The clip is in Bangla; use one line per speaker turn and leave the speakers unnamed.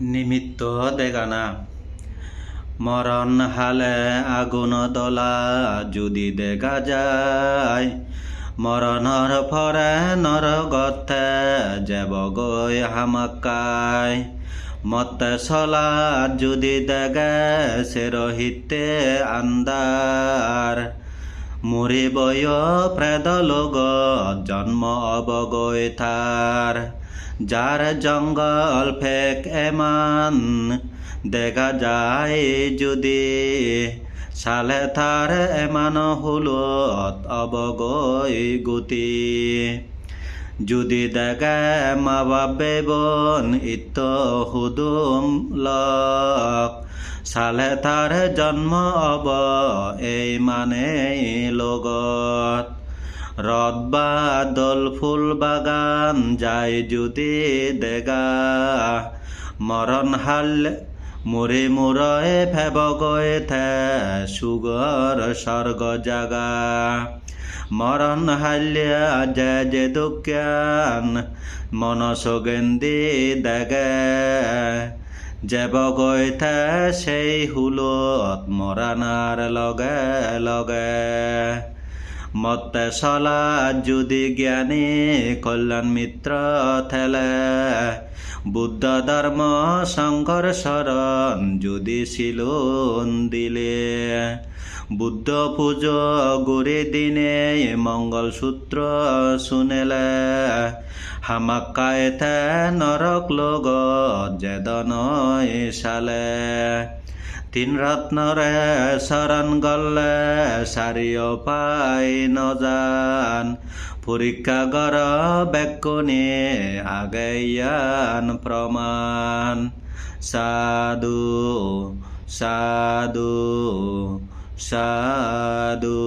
নিমিত্ত দেগানা। মরণ হালে আগুন দলা যদি দেখা যায়, মরণর ফরে নরগতে যাব গৈ হামাকায় মতে চলা যদি দেগে সে রহিতে আন্দার মরিবয় প্রেদ লোগ জন্ম অবগৈ থার যার জঙ্গল ফেক এমান, দেখা যায় যদি সালে তার এমান হুলত অবগৈ গতি। যদি দেখে মা বাবে বোন ইত হুদুম লক, সালে তার জন্ম অব এই মানে লগত রদ বা দল ফুল বাগান যায় যদি দেগা। মরণ হাল মুরে মুরয়ে ফেবগয়ে থে সুগর স্বর্গ জাগা। মরণ হাল্যা যে যে দুঃখান মনসগেন্দি দেগে। যেব গৈথে সেই হুলত মৰাণাৰ লগে লগে। মতে চলা যদি জ্ঞানী কল্যাণ মিত্ৰ থেলে বুদ্ধ ধৰ্ম শংকৰ শৰণ যদি চিলোন দিলে। বুদ্ধ পুজো গুৰি দিনে মংগল সূত্ৰ শুনেলে হামাকাইতে নৰক লগত যেদনয় চালে তিন রত্নরে শরণ গলে চাৰিও পাই নজান পরীক্ষা গর বেকুনি আগেয়ান প্রমাণ। সাধু সাধু সাধু।